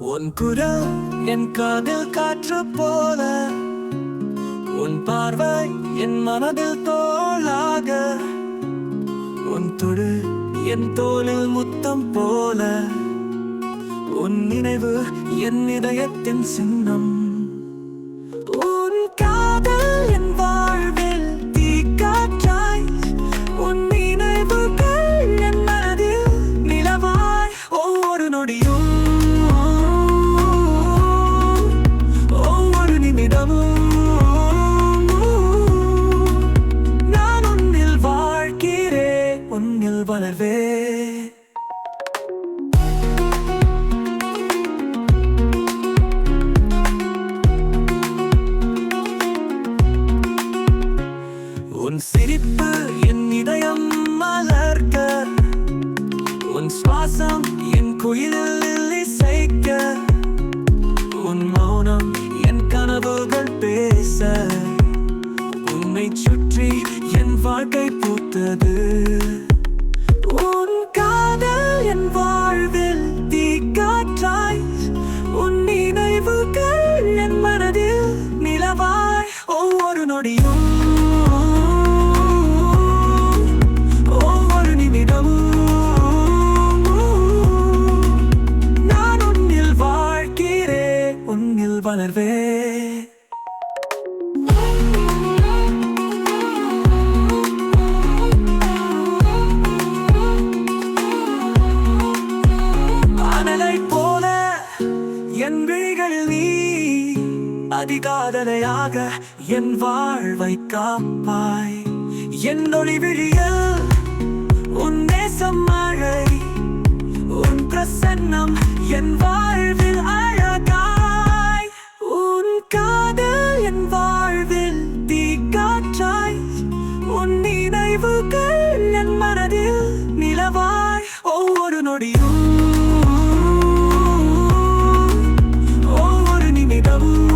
உன் குரல் என் காதில் காற்று போல உன் பார்வை என் மனதில் தோளாக உன் தொடு என் தோளில் முத்தம் போல உன் நினைவு என் இதயத்தின் சின்னம். துடிப்பு என் இதயம் மலர்க்க. உன் சுவாசம் என் குயிலில் இசைக்க. உன் மௌனம் என் கனவுகள் பேச. உன்னை சுற்றி என் வாழ்க்கை பூத்தது. உன் காதல் என் வாழ்வில் தீக்காற்றாய் உன் நினைவுகள் என் மனதில் நிலவாய். ஒவ்வொரு நொடியும் வளர்வே அனலை போல என் விழிகளில் நீ அதிகாதலையாக என் வாழ்வை காப்பாய். என் ஒளி விழியில் நினைவுகள் என் மனதில் நிலவாய். ஒவ்வொரு நொடியும் ஒவ்வொரு நிமிடமும்